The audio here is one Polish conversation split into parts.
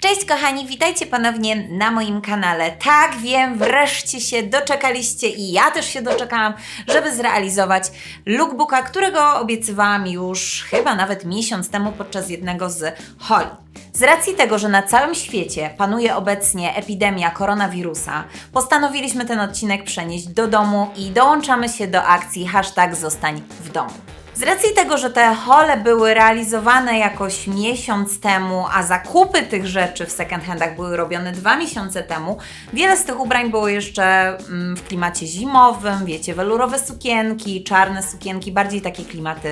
Cześć kochani, witajcie ponownie na moim kanale. Tak, wiem, wreszcie się doczekaliście i ja też się doczekałam, żeby zrealizować lookbooka, którego obiecywałam już chyba nawet miesiąc temu podczas jednego z holi. Z racji tego, że na całym świecie panuje obecnie epidemia koronawirusa, postanowiliśmy ten odcinek przenieść do domu i dołączamy się do akcji hashtag zostań w domu. Z racji tego, że te hole były realizowane jakoś miesiąc temu, a zakupy tych rzeczy w second handach były robione dwa miesiące temu, wiele z tych ubrań było jeszcze mm, w klimacie zimowym, wiecie, welurowe sukienki, czarne sukienki, bardziej takie klimaty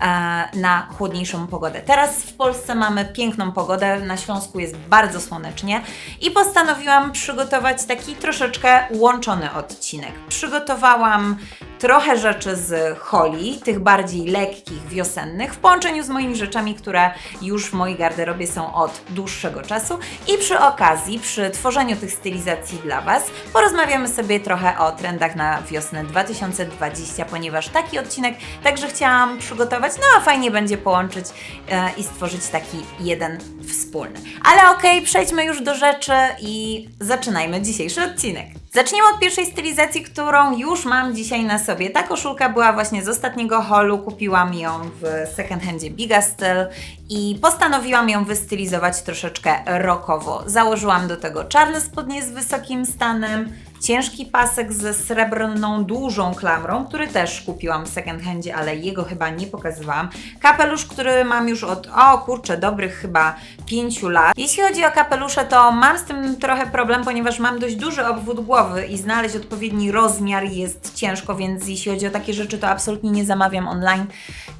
e, na chłodniejszą pogodę. Teraz w Polsce mamy piękną pogodę, na Śląsku jest bardzo słonecznie i postanowiłam przygotować taki troszeczkę łączony odcinek. Przygotowałam trochę rzeczy z holi, tych bardziej lekkich, wiosennych, w połączeniu z moimi rzeczami, które już w mojej garderobie są od dłuższego czasu. I przy okazji, przy tworzeniu tych stylizacji dla Was, porozmawiamy sobie trochę o trendach na wiosnę 2020, ponieważ taki odcinek także chciałam przygotować, no a fajnie będzie połączyć e, i stworzyć taki jeden wspólny. Ale okej, przejdźmy już do rzeczy i zaczynajmy dzisiejszy odcinek. Zaczniemy od pierwszej stylizacji, którą już mam dzisiaj na sobie. Ta koszulka była właśnie z ostatniego holu, kupiłam ją w second handzie Bigastel i postanowiłam ją wystylizować troszeczkę rockowo. Założyłam do tego czarne spodnie z wysokim stanem, ciężki pasek ze srebrną, dużą klamrą, który też kupiłam w second handzie, ale jego chyba nie pokazywałam. Kapelusz, który mam już od, o kurczę, dobrych chyba 5 lat. Jeśli chodzi o kapelusze, to mam z tym trochę problem, ponieważ mam dość duży obwód głowy i znaleźć odpowiedni rozmiar jest ciężko, więc jeśli chodzi o takie rzeczy, to absolutnie nie zamawiam online,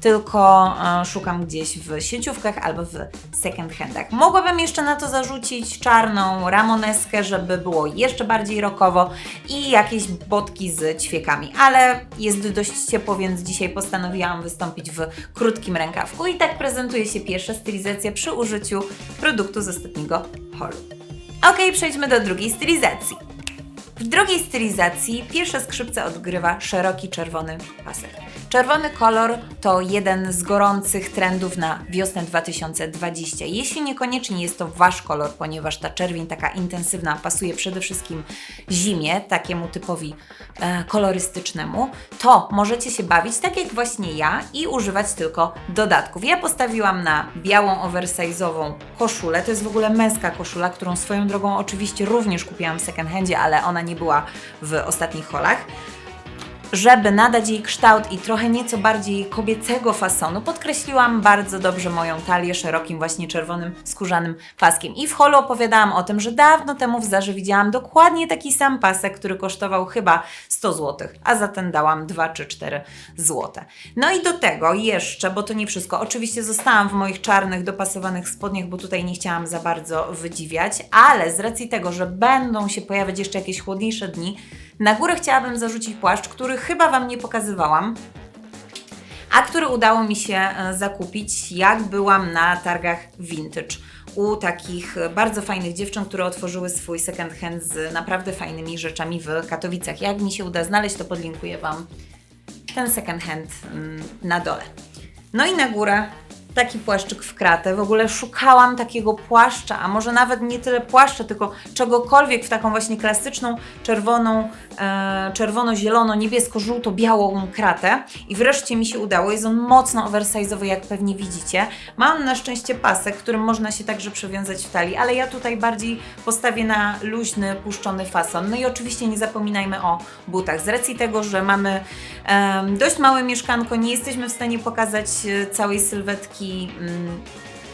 tylko e, szukam gdzieś w sieciówkach albo w second handach. Mogłabym jeszcze na to zarzucić czarną ramoneskę, żeby było jeszcze bardziej rockowo i jakieś botki z ćwiekami, ale jest dość ciepło, więc dzisiaj postanowiłam wystąpić w krótkim rękawku i tak prezentuje się pierwsza stylizacja przy użyciu produktu z ostatniego holu. Ok, przejdźmy do drugiej stylizacji. W drugiej stylizacji pierwsze skrzypce odgrywa szeroki czerwony pasek. Czerwony kolor to jeden z gorących trendów na wiosnę 2020. Jeśli niekoniecznie jest to Wasz kolor, ponieważ ta czerwień taka intensywna pasuje przede wszystkim zimie, takiemu typowi e, kolorystycznemu, to możecie się bawić tak jak właśnie ja i używać tylko dodatków. Ja postawiłam na białą oversize'ową koszulę. To jest w ogóle męska koszula, którą swoją drogą oczywiście również kupiłam w second handzie, ale ona nie była w ostatnich holach żeby nadać jej kształt i trochę nieco bardziej kobiecego fasonu, podkreśliłam bardzo dobrze moją talię szerokim właśnie czerwonym skórzanym paskiem. I w holu opowiadałam o tym, że dawno temu w Zarze widziałam dokładnie taki sam pasek, który kosztował chyba 100 zł, a za ten dałam 2 czy 4 zł. No i do tego jeszcze, bo to nie wszystko, oczywiście zostałam w moich czarnych, dopasowanych spodniach, bo tutaj nie chciałam za bardzo wydziwiać, ale z racji tego, że będą się pojawiać jeszcze jakieś chłodniejsze dni, na górę chciałabym zarzucić płaszcz, który chyba Wam nie pokazywałam, a który udało mi się e, zakupić, jak byłam na targach vintage u takich bardzo fajnych dziewcząt, które otworzyły swój second hand z naprawdę fajnymi rzeczami w Katowicach. Jak mi się uda znaleźć, to podlinkuję Wam ten second hand mm, na dole. No i na górę taki płaszczyk w kratę. W ogóle szukałam takiego płaszcza, a może nawet nie tyle płaszcza, tylko czegokolwiek w taką właśnie klasyczną czerwoną, e, czerwono-zielono-niebiesko-żółto-białą kratę. I wreszcie mi się udało. Jest on mocno oversize'owy, jak pewnie widzicie. Mam na szczęście pasek, którym można się także przewiązać w talii, ale ja tutaj bardziej postawię na luźny, puszczony fason. No i oczywiście nie zapominajmy o butach. Z racji tego, że mamy e, dość małe mieszkanko, nie jesteśmy w stanie pokazać e, całej sylwetki Mm,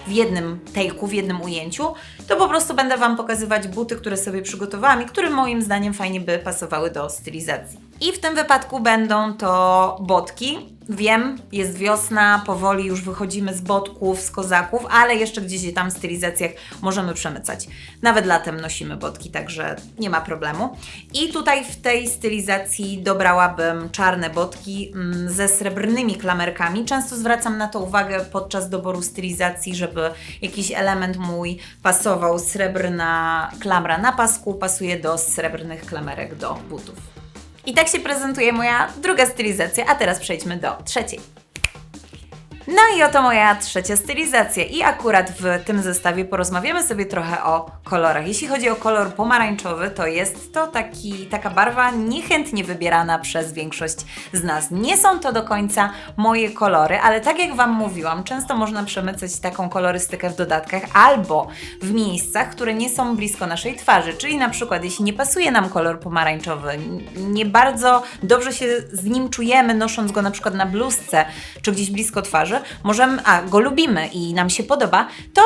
w jednym take'u, w jednym ujęciu, to po prostu będę Wam pokazywać buty, które sobie przygotowałam i które moim zdaniem fajnie by pasowały do stylizacji. I w tym wypadku będą to botki. Wiem, jest wiosna, powoli już wychodzimy z botków, z kozaków, ale jeszcze gdzieś tam w stylizacjach możemy przemycać. Nawet latem nosimy botki, także nie ma problemu. I tutaj w tej stylizacji dobrałabym czarne botki mm, ze srebrnymi klamerkami. Często zwracam na to uwagę podczas doboru stylizacji, żeby jakiś element mój pasował. Srebrna klamra na pasku pasuje do srebrnych klamerek do butów. I tak się prezentuje moja druga stylizacja, a teraz przejdźmy do trzeciej. No i oto moja trzecia stylizacja. I akurat w tym zestawie porozmawiamy sobie trochę o kolorach. Jeśli chodzi o kolor pomarańczowy, to jest to taki, taka barwa niechętnie wybierana przez większość z nas. Nie są to do końca moje kolory, ale tak jak Wam mówiłam, często można przemycać taką kolorystykę w dodatkach albo w miejscach, które nie są blisko naszej twarzy. Czyli na przykład, jeśli nie pasuje nam kolor pomarańczowy, nie bardzo dobrze się z nim czujemy, nosząc go na przykład na bluzce czy gdzieś blisko twarzy, możemy, a go lubimy i nam się podoba, to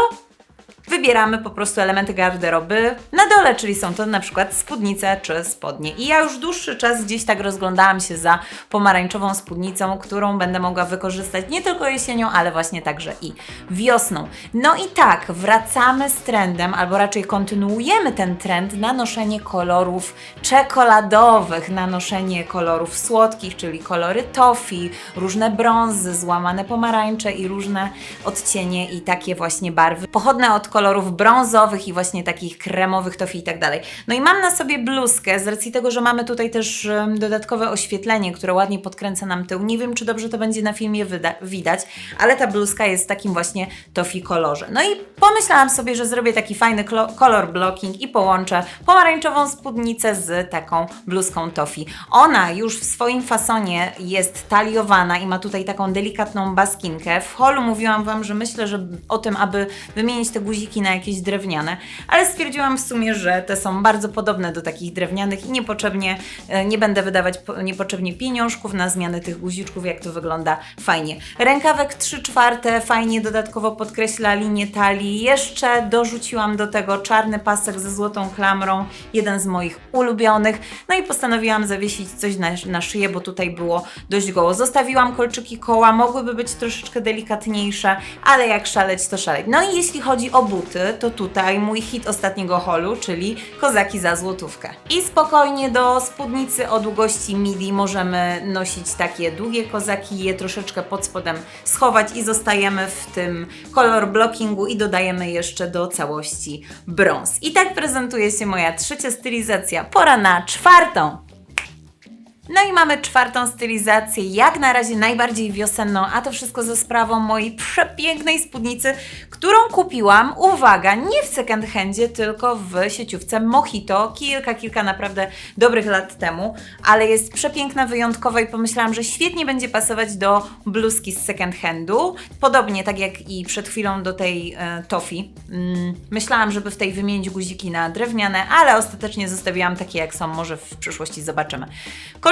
wybieramy po prostu elementy garderoby na dole, czyli są to na przykład spódnice czy spodnie. I ja już dłuższy czas gdzieś tak rozglądałam się za pomarańczową spódnicą, którą będę mogła wykorzystać nie tylko jesienią, ale właśnie także i wiosną. No i tak, wracamy z trendem, albo raczej kontynuujemy ten trend na noszenie kolorów czekoladowych, na noszenie kolorów słodkich, czyli kolory toffee, różne brązy, złamane pomarańcze i różne odcienie i takie właśnie barwy pochodne od kolorów brązowych i właśnie takich kremowych tofi i tak dalej. No i mam na sobie bluzkę z racji tego, że mamy tutaj też dodatkowe oświetlenie, które ładnie podkręca nam tył. Nie wiem, czy dobrze to będzie na filmie widać, ale ta bluzka jest w takim właśnie tofi kolorze. No i pomyślałam sobie, że zrobię taki fajny color blocking i połączę pomarańczową spódnicę z taką bluzką tofi. Ona już w swoim fasonie jest taliowana i ma tutaj taką delikatną baskinkę. W holu mówiłam Wam, że myślę, że o tym, aby wymienić te guziki na jakieś drewniane, ale stwierdziłam w sumie, że te są bardzo podobne do takich drewnianych i niepotrzebnie e, nie będę wydawać po- niepotrzebnie pieniążków na zmianę tych guziczków, jak to wygląda fajnie. Rękawek 3 czwarte fajnie dodatkowo podkreśla linię talii. Jeszcze dorzuciłam do tego czarny pasek ze złotą klamrą, jeden z moich ulubionych. No i postanowiłam zawiesić coś na, na szyję, bo tutaj było dość goło. Zostawiłam kolczyki koła, mogłyby być troszeczkę delikatniejsze, ale jak szaleć, to szaleć. No i jeśli chodzi o buty, to tutaj mój hit ostatniego holu, czyli kozaki za złotówkę. I spokojnie do spódnicy o długości midi możemy nosić takie długie kozaki, je troszeczkę pod spodem schować i zostajemy w tym kolor blockingu i dodajemy jeszcze do całości brąz. I tak prezentuje się moja trzecia stylizacja. Pora na czwartą. No i mamy czwartą stylizację, jak na razie najbardziej wiosenną, a to wszystko ze sprawą mojej przepięknej spódnicy, którą kupiłam, uwaga, nie w second handzie, tylko w sieciówce Mojito, kilka, kilka naprawdę dobrych lat temu, ale jest przepiękna, wyjątkowa i pomyślałam, że świetnie będzie pasować do bluzki z second handu, podobnie tak jak i przed chwilą do tej e, tofi. Mm, myślałam, żeby w tej wymienić guziki na drewniane, ale ostatecznie zostawiłam takie jak są, może w przyszłości zobaczymy.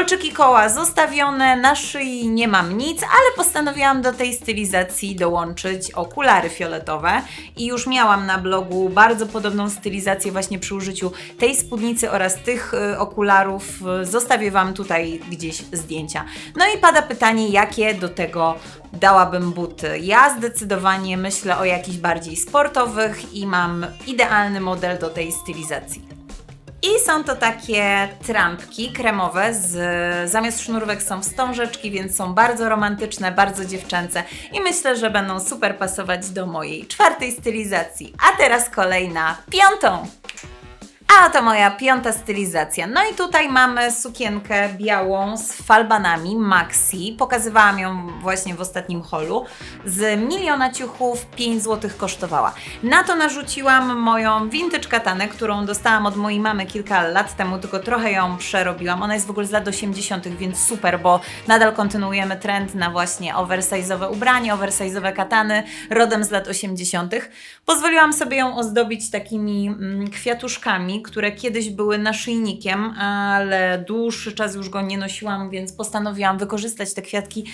Kolczyki koła zostawione, na szyi nie mam nic, ale postanowiłam do tej stylizacji dołączyć okulary fioletowe i już miałam na blogu bardzo podobną stylizację właśnie przy użyciu tej spódnicy oraz tych y, okularów. Zostawię Wam tutaj gdzieś zdjęcia. No i pada pytanie, jakie do tego dałabym buty. Ja zdecydowanie myślę o jakichś bardziej sportowych i mam idealny model do tej stylizacji. I są to takie trampki kremowe, z, zamiast sznurówek są wstążeczki, więc są bardzo romantyczne, bardzo dziewczęce i myślę, że będą super pasować do mojej czwartej stylizacji. A teraz kolejna, piątą. A oto moja piąta stylizacja. No i tutaj mamy sukienkę białą z falbanami Maxi. Pokazywałam ją właśnie w ostatnim holu. Z miliona ciuchów 5 zł kosztowała. Na to narzuciłam moją vintage katanę, którą dostałam od mojej mamy kilka lat temu, tylko trochę ją przerobiłam. Ona jest w ogóle z lat 80., więc super, bo nadal kontynuujemy trend na właśnie oversize'owe ubranie, oversize'owe katany, rodem z lat 80. Pozwoliłam sobie ją ozdobić takimi mm, kwiatuszkami, które kiedyś były naszyjnikiem, ale dłuższy czas już go nie nosiłam, więc postanowiłam wykorzystać te kwiatki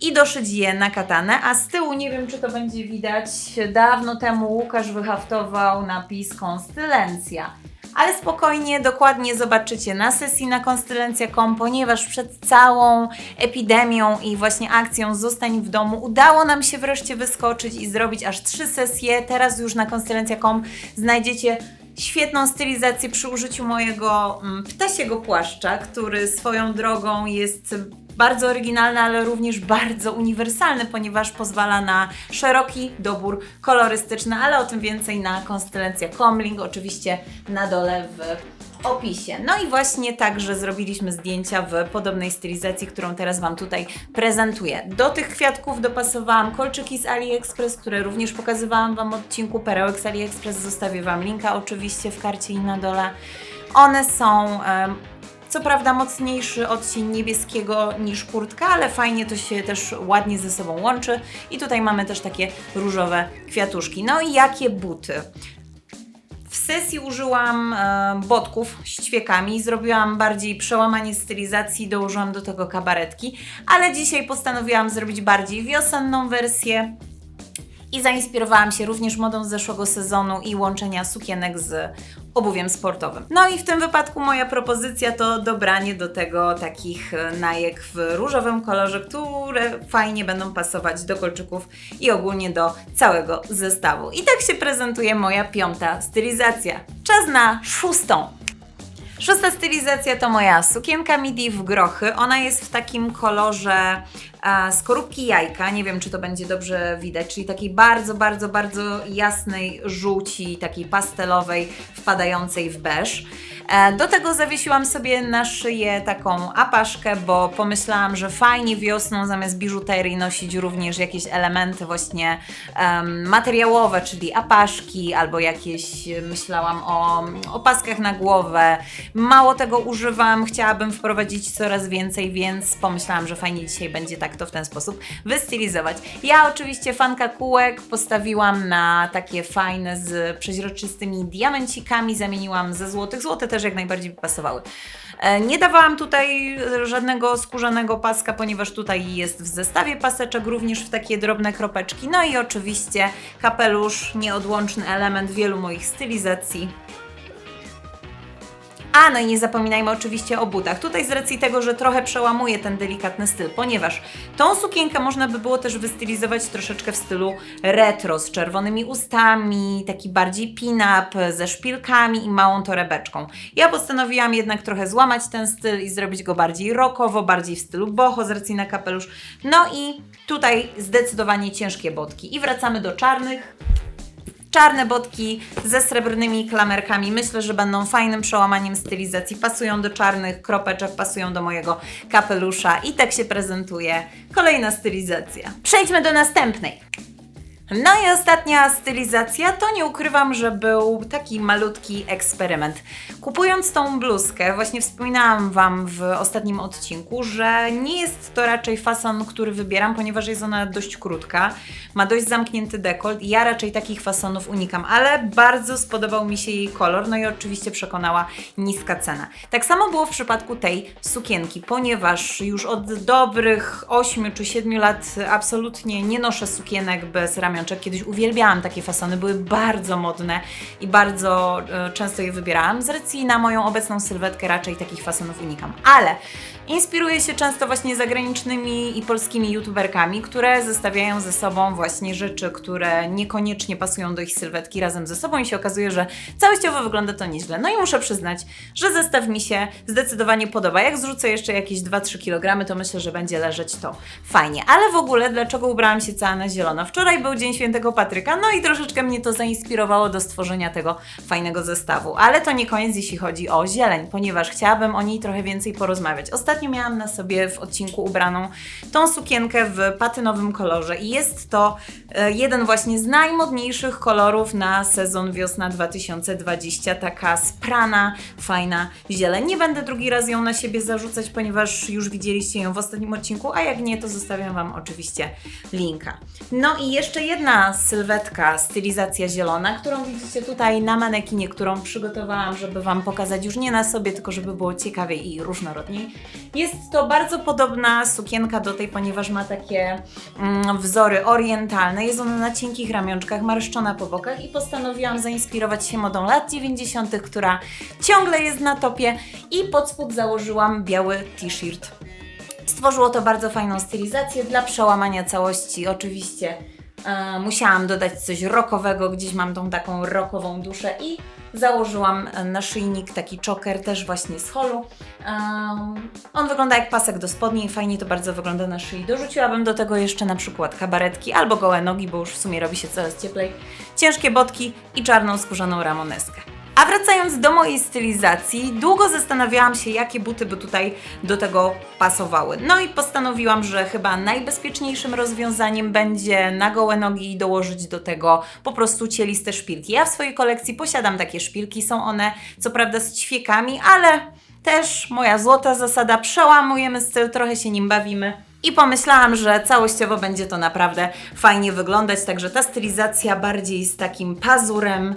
i doszyć je na katanę, a z tyłu nie wiem, czy to będzie widać, dawno temu Łukasz wyhaftował napis Konstylencja. Ale spokojnie, dokładnie zobaczycie na sesji na konstylencja.com, ponieważ przed całą epidemią i właśnie akcją Zostań w domu udało nam się wreszcie wyskoczyć i zrobić aż trzy sesje. Teraz już na konstylencja.com znajdziecie świetną stylizację przy użyciu mojego mm, ptasiego płaszcza, który swoją drogą jest bardzo oryginalny, ale również bardzo uniwersalny, ponieważ pozwala na szeroki dobór kolorystyczny, ale o tym więcej na konstylencja.com. Link oczywiście na dole w opisie. No i właśnie także zrobiliśmy zdjęcia w podobnej stylizacji, którą teraz Wam tutaj prezentuję. Do tych kwiatków dopasowałam kolczyki z AliExpress, które również pokazywałam Wam w odcinku perełek z AliExpress. Zostawię Wam linka oczywiście w karcie i na dole. One są... co prawda mocniejszy odcień niebieskiego niż kurtka, ale fajnie to się też ładnie ze sobą łączy. I tutaj mamy też takie różowe kwiatuszki. No i jakie buty? Sesji użyłam e, botków z ćwiekami, zrobiłam bardziej przełamanie stylizacji, dołożyłam do tego kabaretki, ale dzisiaj postanowiłam zrobić bardziej wiosenną wersję i zainspirowałam się również modą z zeszłego sezonu i łączenia sukienek z obuwiem sportowym. No i w tym wypadku moja propozycja to dobranie do tego takich e, najek w różowym kolorze, które fajnie będą pasować do kolczyków i ogólnie do całego zestawu. I tak się prezentuje moja piąta stylizacja. Czas na szóstą. Szósta stylizacja to moja sukienka midi w grochy. Ona jest w takim kolorze skorupki jajka. Nie wiem, czy to będzie dobrze widać, czyli takiej bardzo, bardzo, bardzo jasnej żółci, takiej pastelowej, wpadającej w beż. E, do tego zawiesiłam sobie na szyję taką apaszkę, bo pomyślałam, że fajnie wiosną zamiast biżuterii nosić również jakieś elementy właśnie em, materiałowe, czyli apaszki albo jakieś, myślałam o opaskach na głowę. Mało tego używam, chciałabym wprowadzić coraz więcej, więc pomyślałam, że fajnie dzisiaj będzie tak to w ten sposób wystylizować. Ja oczywiście fanka kółek postawiłam na takie fajne z przeźroczystymi diamencikami, zamieniłam ze złotych. Złote też jak najbardziej pasowały. E, Nie dawałam tutaj żadnego skórzanego paska, ponieważ tutaj jest w zestawie paseczek również w takie drobne kropeczki. No i oczywiście kapelusz, nieodłączny element wielu moich stylizacji. A, no i nie zapominajmy oczywiście o butach. Tutaj z racji tego, że trochę przełamuję ten delikatny styl, ponieważ tą sukienkę można by było też wystylizować troszeczkę w stylu retro, z czerwonymi ustami, taki bardziej pin-up, ze szpilkami i małą torebeczką. Ja postanowiłam jednak trochę złamać ten styl i zrobić go bardziej rockowo, bardziej w stylu boho z racji na kapelusz. No i tutaj zdecydowanie ciężkie botki. I wracamy do czarnych. Czarne botki ze srebrnymi klamerkami. Myślę, że będą fajnym przełamaniem stylizacji. Pasują do czarnych kropeczek, pasują do mojego kapelusza i tak się prezentuje kolejna stylizacja. Przejdźmy do następnej. No i ostatnia stylizacja, to nie ukrywam, że był taki malutki eksperyment. Kupując tą bluzkę, właśnie wspominałam Wam w ostatnim odcinku, że nie jest to raczej fason, który wybieram, ponieważ jest ona dość krótka, ma dość zamknięty dekolt ja raczej takich fasonów unikam, ale bardzo spodobał mi się jej kolor, no i oczywiście przekonała niska cena. Tak samo było w przypadku tej sukienki, ponieważ już od dobrych 8 czy 7 lat absolutnie nie noszę sukienek bez Kiedyś uwielbiałam takie fasony, były bardzo modne i bardzo e, często je wybierałam. Z racji na moją obecną sylwetkę raczej takich fasonów unikam. Ale inspiruję się często właśnie zagranicznymi i polskimi youtuberkami, które zestawiają ze sobą właśnie rzeczy, które niekoniecznie pasują do ich sylwetki razem ze sobą i się okazuje, że całościowo wygląda to nieźle. No i muszę przyznać, że zestaw mi się zdecydowanie podoba. Jak zrzucę jeszcze jakieś 2-3 kg, to myślę, że będzie leżeć to fajnie. Ale w ogóle, dlaczego ubrałam się cała na zielono? Wczoraj był Dzień Świętego Patryka, no i troszeczkę mnie to zainspirowało do stworzenia tego fajnego zestawu. Ale to nie koniec, jeśli chodzi o zieleń, ponieważ chciałabym o niej trochę więcej porozmawiać. Ostatnio miałam na sobie w odcinku ubraną tą sukienkę w patynowym kolorze i jest to e, jeden właśnie z najmodniejszych kolorów na sezon wiosna 2020. Taka sprana, fajna zieleń. Nie będę drugi raz ją na siebie zarzucać, ponieważ już widzieliście ją w ostatnim odcinku, a jak nie, to zostawiam Wam oczywiście linka. No i jeszcze jedna sylwetka, stylizacja zielona, którą widzicie tutaj na manekinie, którą przygotowałam, żeby Wam pokazać już nie na sobie, tylko żeby było ciekawiej i różnorodniej. Jest to bardzo podobna sukienka do tej, ponieważ ma takie mm, wzory orientalne. Jest ona na cienkich ramionczkach, marszczona po bokach i postanowiłam zainspirować się modą lat 90., która ciągle jest na topie i pod spód założyłam biały t-shirt. Stworzyło to bardzo fajną stylizację dla przełamania całości. Oczywiście musiałam dodać coś rockowego, gdzieś mam tą taką rockową duszę i założyłam e, naszyjnik, taki choker też właśnie z holu. Em, on wygląda jak pasek do spodni i fajnie to bardzo wygląda na szyi. Dorzuciłabym do tego jeszcze na przykład kabaretki albo gołe nogi, bo już w sumie robi się coraz cieplej, ciężkie botki i czarną skórzaną ramoneskę. A wracając do mojej stylizacji, długo zastanawiałam się, jakie buty by tutaj do tego pasowały. No i postanowiłam, że chyba najbezpieczniejszym rozwiązaniem będzie na gołe nogi dołożyć do tego po prostu cieliste szpilki. Ja w swojej kolekcji posiadam takie szpilki, są one co prawda z ćwiekami, ale też moja złota zasada, przełamujemy styl, trochę się nim bawimy. I pomyślałam, że całościowo będzie to naprawdę fajnie wyglądać, także ta stylizacja bardziej z takim pazurem.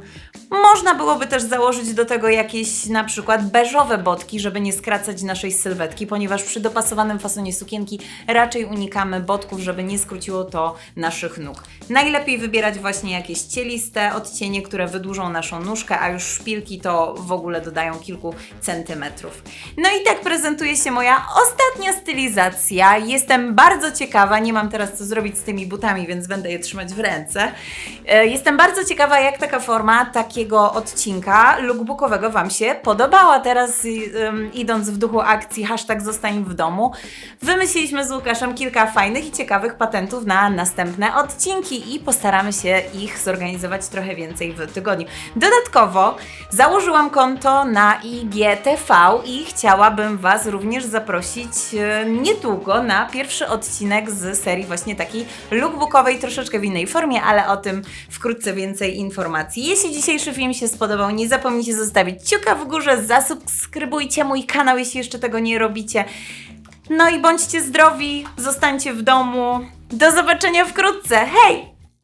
Można byłoby też założyć do tego jakieś na przykład beżowe botki, żeby nie skracać naszej sylwetki, ponieważ przy dopasowanym fasonie sukienki raczej unikamy botków, żeby nie skróciło to naszych nóg. Najlepiej wybierać właśnie jakieś cieliste odcienie, które wydłużą naszą nóżkę, a już szpilki to w ogóle dodają kilku centymetrów. No i tak prezentuje się moja ostatnia stylizacja. Jestem bardzo ciekawa, nie mam teraz co zrobić z tymi butami, więc będę je trzymać w ręce. E, Jestem bardzo ciekawa, jak taka forma takiego odcinka lookbookowego Wam się podobała. Teraz ym, idąc w duchu akcji hashtag zostań w domu, wymyśliliśmy z Łukaszem kilka fajnych i ciekawych patentów na następne odcinki i postaramy się ich zorganizować trochę więcej w tygodniu. Dodatkowo założyłam konto na IGTV i chciałabym Was również zaprosić e, niedługo na pierwszy odcinek z serii właśnie takiej lookbookowej, troszeczkę w innej formie, ale o tym wkrótce więcej informacji. Jeśli dzisiejszy film się spodobał, nie zapomnijcie zostawić kciuka w górze, zasubskrybujcie mój kanał, jeśli jeszcze tego nie robicie. No i bądźcie zdrowi, zostańcie w domu. Do zobaczenia wkrótce. Hej!